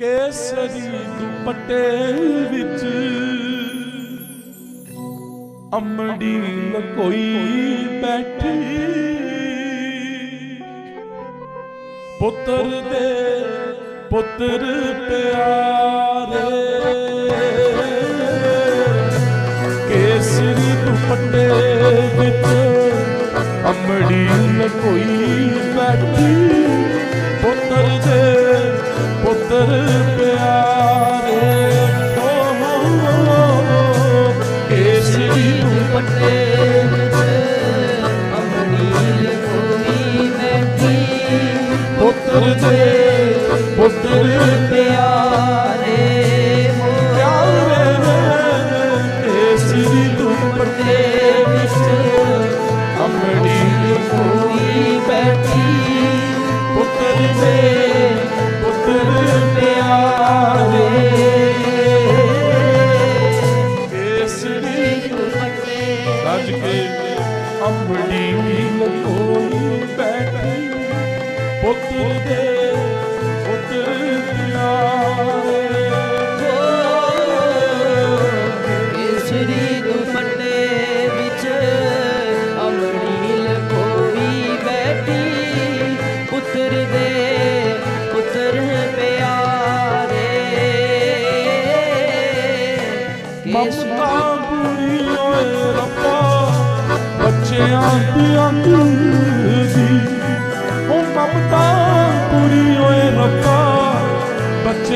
ਕੇਸਰੀ ਦੁਪੱਟੇ ਵਿੱਚ ਅਮੜੀ ਕੋਈ ਬੈਠੀ। ਪੁੱਤਰ ਦੇ ਪੁੱਤਰ ਪਿਆਰੇ, ਕੇਸਰੀ ਦੁਪੱਟੇ ਵਿੱਚ ਅਮੜੀ ਕੋਈ ਬੈਠੀ। ਪੁੱਤਰ ਦੇ ਦੇ ਪੁੱਤਰ ਪਿਆਰੇ ਹੋ ਪਿਆਰੇ ਕੇਸਰੀ ਦੁਪੱਟੇ ਦੁਪੱਟੇ ਵਿੱਚ ਅਮੜੀ ਕੋਈ ਬੈਠੀ। ਪੁੱਤਰ ਦੇ ਪੁੱਤਰ ਪਿਆਰੇ। ਕੇਸਰੀ ਦੁਪੱਟੇ ਰੱਜ ਕੇ ਅੰਬੜੀ ਲਕੋਈ ਬੈਠੀ। ਪੁੱਤ ਦੇ ਪੁੱਤਰ ਪਿਆਰੇ ਕੇਸਰੀ ਦੁਪੱਟੇ ਵਿੱਚ ਅਮਰੀਲ ਕੋਈ ਬੈਠੀ ਪੁੱਤਰ ਦੇ ਪੁੱਤਰ ਪਿਆਰੇ। ਮਮਤਾ ਪੂਰੀ ਓਏ ਰੱਬਾ, ਬੱਚਿਆਂ ਦੀ ਅੱਖ ਦੀ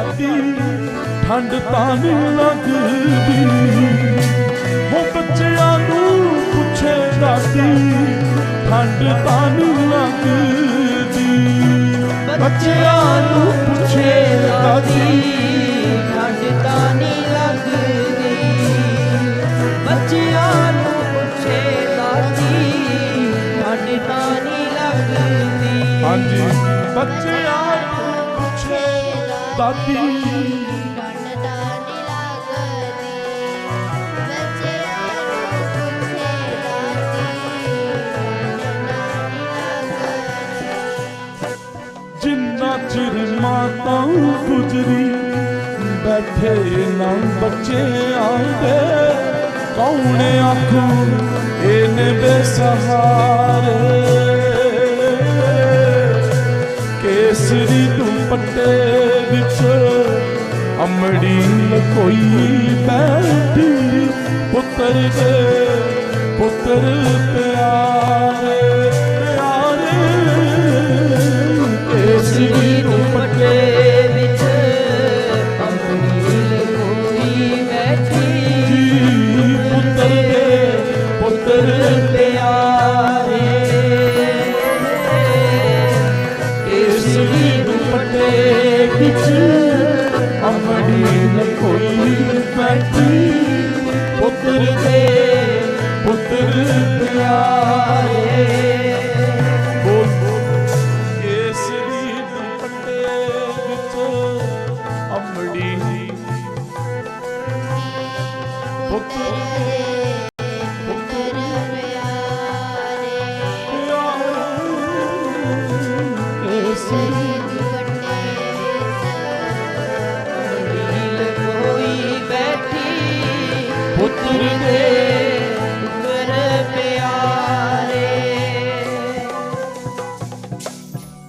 ਦਾਦੀ ਠੰਡ ਤਾਂ ਨਹੀਂ ਲੱਗਦੀ। ਹੋ ਬੱਚਿਆਂ ਨੂੰ ਪੁੱਛੇ ਦਾਦੀ ਠੰਡ ਤਾਂ ਨਹੀਂ ਲੱਗਦੀ। ਬੱਚਿਆਂ ਨੂੰ ਪੁੱਛੇ ਦਾਦੀ ਠੰਡ ਤਾਂ ਨਹੀਂ ਲੱਗਦੀ। ਬੱਚਿਆਂ ਨੂੰ ਪੁੱਛੇ ਦਾਦੀ ਠੰਡ ਤਾਂ ਨਹੀਂ ਲੱਗਦੀ। ਹਾਂਜੀ। ਬੱਚਿਆਂ ਦਾਦੀ ਜਿੰਨਾ ਚਿਰ ਮਾਤਾ ਗੁਜਰੀ ਬੈਠੇ ਨਾ ਬੱਚੇ ਆਉਂਦੇ। ਕੌਣ ਆਖੂ ਇਹਨੇ ਬੇਸਹਾਰੇ। ਅਮੜੀ ਕੋਈ ਬੈਠੀ ਪੁੱਤਰ ਦੇ ਪੁੱਤਰ ਪਿਆਰੇ ਪਿਆਰੇ ਕੇਸਰੀ ਦੁਪੱਟੇ ਵਿੱਚ ਅਮਰੀਲ ਕੋਈ ਬੈਠੀ ਜੀ ਪੁੱਤਰ ਦੇ ਪੁੱਤਰ ਪਿਆਰੇ ਕੇਸਰੀ ਦੁਪੱਟੇ ਵਿੱਚ ਅਮੜੀ ਕੋਈ ਬੈਠੀ ਪੁੱਤਰ ਦੇ ਪੁੱਤਰ ਪਿਆਰੇ। ਬੋਲ